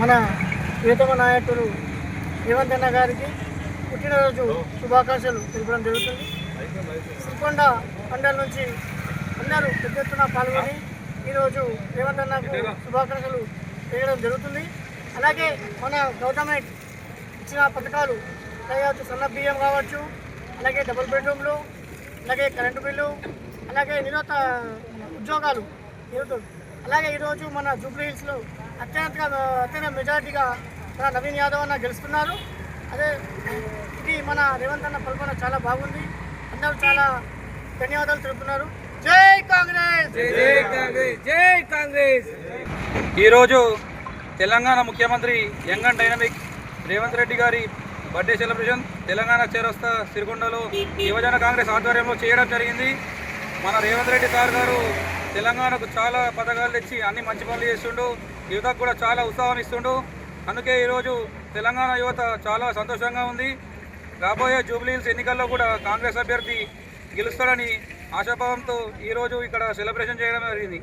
మన నాయకుడు రేవంత్ అన్న గారికి పుట్టినరోజు శుభాకాంక్షలు తెలపడం జరుగుతుంది. శ్రీకొండ మండలం నుంచి అందరూ పెద్ద ఎత్తున పాల్గొని ఈరోజు రేవంత్ అన్నకు శుభాకాంక్షలు తెలియడం జరుగుతుంది. అలాగే మన గవర్నమెంట్ ఇచ్చిన పథకాలు కావచ్చు సన్న బియ్యం కావచ్చు అలాగే డబుల్ బెడ్రూమ్లు అలాగే కరెంటు బిల్లు అలాగే నిరోత ఉద్యోగాలు నిరుద్యోగ అలాగే ఈరోజు మన జూబ్లీ హిల్స్లో అత్యంత అత్యంత మెజారిటీగా మన నవీన్ యాదవ్ అన్న గెలుస్తున్నారు. అదే ఇది మన రేవంత్ అన్న పల్పన చాలా బాగుంది. అందరూ చాలా ధన్యవాదాలు తెలుపుతున్నారు. జై కాంగ్రెస్! జై కాంగ్రెస్! జై కాంగ్రెస్! ఈరోజు తెలంగాణ ముఖ్యమంత్రి young and dynamic Revanth Reddy గారి బర్త్డే సెలబ్రేషన్ తెలంగాణ చేరొస్తా సిరికొండలో యువజన కాంగ్రెస్ ఆధ్వర్యంలో చేయడం జరిగింది. మన రేవంత్ రెడ్డి సార్ గారు తెలంగాణకు చాలా పథకాలు తెచ్చి అన్ని మంచి పనులు చేస్తుండు. యువతకు కూడా చాలా ఉత్సాహం ఇస్తుండు. అందుకే ఈరోజు తెలంగాణ యువత చాలా సంతోషంగా ఉంది. రాబోయే జూబ్లీహిల్స్ ఎన్నికల్లో కూడా కాంగ్రెస్ అభ్యర్థి గెలుస్తాడని ఆశాభావంతో ఈరోజు ఇక్కడ సెలబ్రేషన్ చేయడం జరిగింది.